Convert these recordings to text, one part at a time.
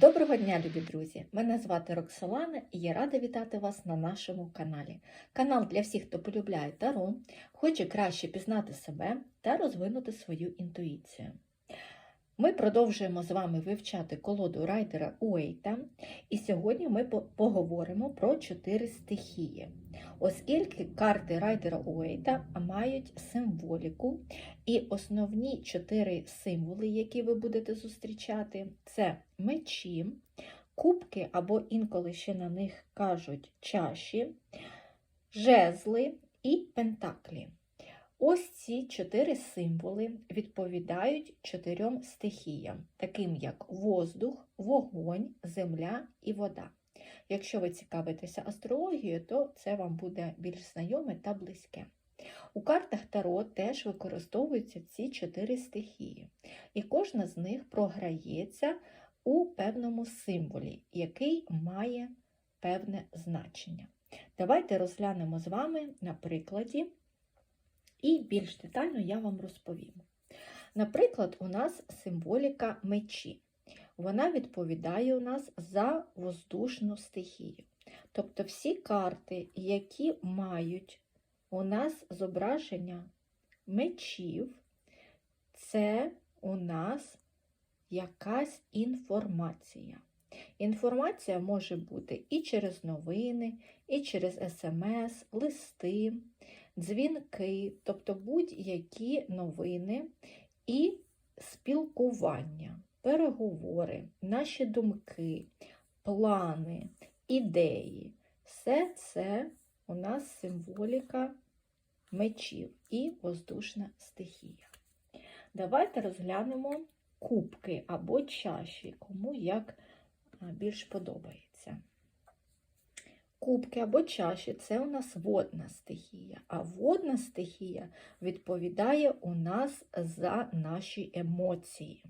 Доброго дня, любі друзі! Мене звати Роксолана і я рада вітати вас на нашому каналі. Канал для всіх, хто полюбляє таро, хоче краще пізнати себе та розвинути свою інтуїцію. Ми продовжуємо з вами вивчати колоду райдера Уейта, і сьогодні ми поговоримо про чотири стихії, оскільки карти райдера Уейта мають символіку, і основні чотири символи, які ви будете зустрічати, це мечі, кубки, або інколи ще на них кажуть чаші, жезли і пентаклі. Ось ці чотири символи відповідають чотирьом стихіям, таким як воздух, вогонь, земля і вода. Якщо ви цікавитеся астрологією, то це вам буде більш знайоме та близьке. У картах Таро теж використовуються ці чотири стихії, і кожна з них програється у певному символі, який має певне значення. Давайте розглянемо з вами на прикладі, і більш детально я вам розповім. Наприклад, у нас символіка мечі. Вона відповідає у нас за воздушну стихію. Тобто всі карти, які мають у нас зображення мечів, це у нас якась інформація. Інформація може бути і через новини, і через смс, листи, дзвінки, тобто будь-які новини і спілкування, переговори, наші думки, плани, ідеї. Все це у нас символіка мечів і воздушна стихія. Давайте розглянемо кубки або чаші, кому як більш подобається. Кубки або чаші це у нас водна стихія, а водна стихія відповідає у нас за наші емоції.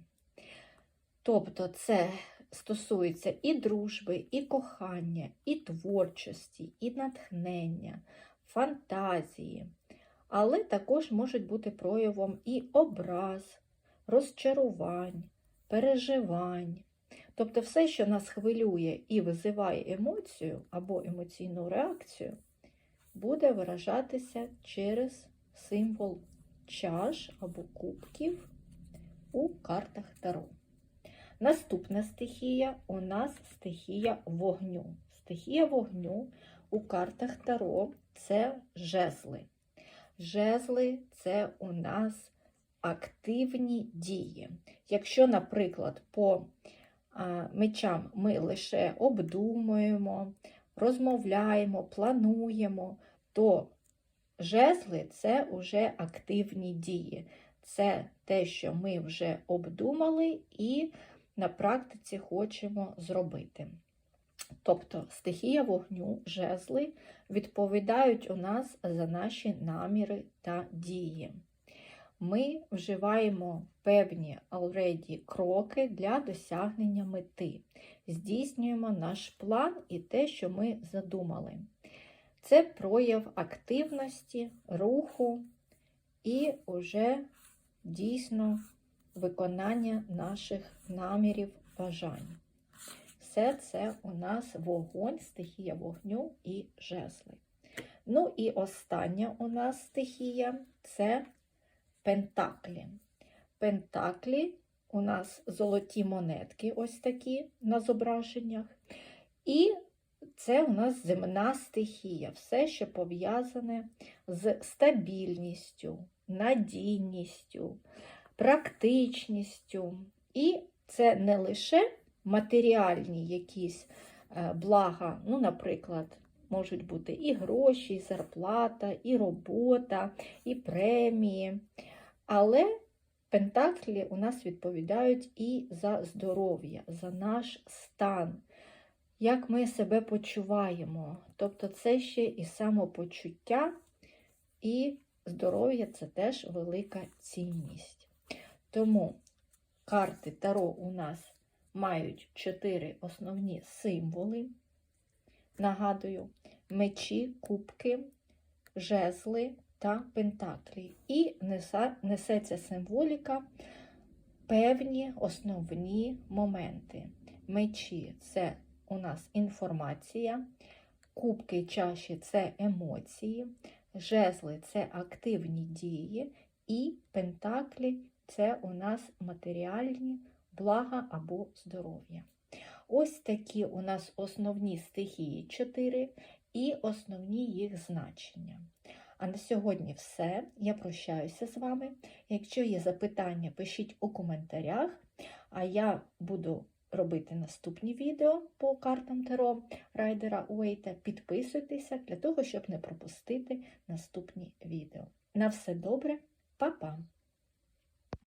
Тобто це стосується і дружби, і кохання, і творчості, і натхнення, фантазії, але також можуть бути проявом і образ, розчарувань, переживань. Тобто все, що нас хвилює і визиває емоцію або емоційну реакцію, буде виражатися через символ чаш або кубків у картах Таро. Наступна стихія у нас стихія вогню. Стихія вогню у картах Таро це жезли. Жезли це у нас активні дії. Якщо, наприклад, по мечам ми лише обдумуємо, розмовляємо, плануємо, то жезли це вже активні дії. Це те, що ми вже обдумали і на практиці хочемо зробити. Тобто стихія вогню, жезли відповідають у нас за наші наміри та дії. Ми вживаємо певні already кроки для досягнення мети, здійснюємо наш план і те, що ми задумали. Це прояв активності, руху і уже дійсно виконання наших намірів, бажань. Все це у нас вогонь, стихія вогню і жезли. Ну і остання у нас стихія це пентаклі. Пентаклі у нас золоті монетки, ось такі на зображеннях. І це у нас земна стихія, все, що пов'язане з стабільністю, надійністю, практичністю. І це не лише матеріальні якісь е, блага, ну, наприклад, можуть бути і гроші, і зарплата, і робота, і премії. Але пентаклі у нас відповідають і за здоров'я, за наш стан, як ми себе почуваємо. Тобто це ще і самопочуття, і здоров'я це теж велика цінність. Тому карти Таро у нас мають чотири основні символи. Нагадую, мечі, кубки, жезли та пентаклі. І несеться символіка певні основні моменти. Мечі це у нас інформація, кубки чаші це емоції, жезли це активні дії, і пентаклі це у нас матеріальні блага або здоров'я. Ось такі у нас основні стихії 4 і основні їх значення. А на сьогодні все. Я прощаюся з вами. Якщо є запитання, пишіть у коментарях, а я буду робити наступні відео по картам Таро Райдера Уейта. Підписуйтеся для того, щоб не пропустити наступні відео. На все добре, па-па!